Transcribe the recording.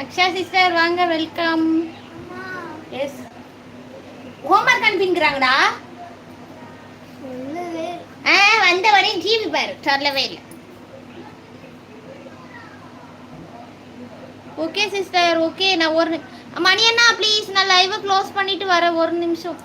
Aqsa sister வாங்க welcome. Yes homework அனுப்பிங்கிறாங்கடா ஆ வந்த வரையும் டிவி பாரு சொல்லவே இல்லை. ஓகே சிஸ்டர் ஓகே நான் ஒரு மணி அண்ணா ப்ளீஸ் நான் லைவை க்ளோஸ் பண்ணிட்டு வரேன் ஒரு நிமிஷம்.